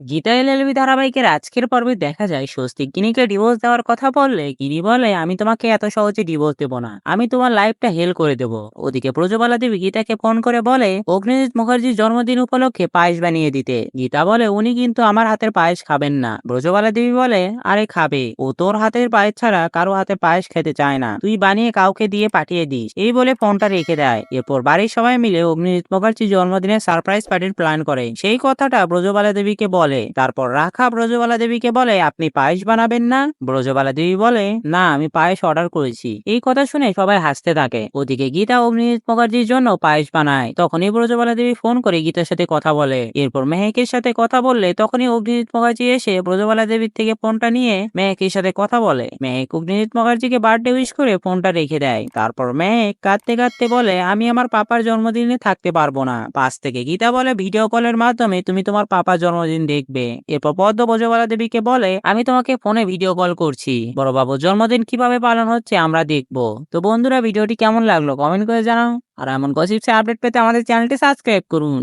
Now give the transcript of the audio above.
Gita LLB ধারাবাহিকের আজকের পর্বে দেখা যায়, স্বস্তিক গিনিকে ডিভোর্স দেওয়ার কথা বললে গিনি বলে, আমি তোমাকে এত সহজে ডিভোর্স দেবো না। আমি তোমার লাইফটা হেল করে দেবো। ওদিকে ব্রজবালা দেবী গীতাকে ফোন করে বলে, অগ্নিজিৎ মুখার্জির জন্মদিন উপলক্ষে পায়েস বানিয়ে দিতে। গীতা বলে, উনি কিন্তু আমার হাতের পায়েস খাবেন না। ব্রজবালা দেবী বলে, আরে খাবে। ও তোর হাতের পায়েস ছাড়া কারও হাতে পায়েস খেতে চায় না। তুই বানিয়ে কাউকে দিয়ে পাঠিয়ে দিস। এই বলে ফোনটা রেখে দেয়। এরপর বাড়ির সবাই মিলে অগ্নিজিৎ মুখার্জির জন্মদিনের সারপ্রাইজ পার্টির প্ল্যান করে। সেই কথাটা ব্রজবালা দেবীকে বলে তারপর রাখা ব্রজবালা দেবীকে বলে, আপনি পায়েস বানাবেন না? ব্রজবালা দেবী বলে, না, আমি পায়েস অর্ডার করেছি। এই কথা শুনে সবাই হাসতে থাকে। ওদিকে গীতা অগ্নিজিৎ মুখার্জির জন্য পায়েস বানায়। তখনই ব্রজবালা দেবী ফোন করে গীতার সাথে কথা বলে। এরপর মেহেকের সাথে কথা বললে তখনই অগ্নিজিৎ মুখার্জি এসে ব্রজবালা দেবীর থেকে ফোনটা নিয়ে মেহেকের সাথে কথা বলে। মেহেক অগ্নিজিৎ মুখার্জিকে বার্থডে উইশ করে ফোনটা রেখে দেয়। তারপর মেহেক কাঁদতে কাঁদতে বলে, আমি আমার পাপার জন্মদিনে থাকতে পারব না। পাশ থেকে গীতা বলে, ভিডিও কলের মাধ্যমে তুমি তোমার পাপার জন্মদিন দেখবে। এরপর পদ্ম বজবালা দেবীকে বলে, আমি তোমাকে ফোনে ভিডিও কল করছি। বড় বাবুর জন্মদিন কীভাবে পালন হচ্ছে আমরা দেখব। তো বন্ধুরা ভিডিওটি কেমন লাগল? কমেন্ট করে জানাও। আর এমন গসিপসে আপডেট পেতে আমাদের চ্যানেলটি সাবস্ক্রাইব করুন।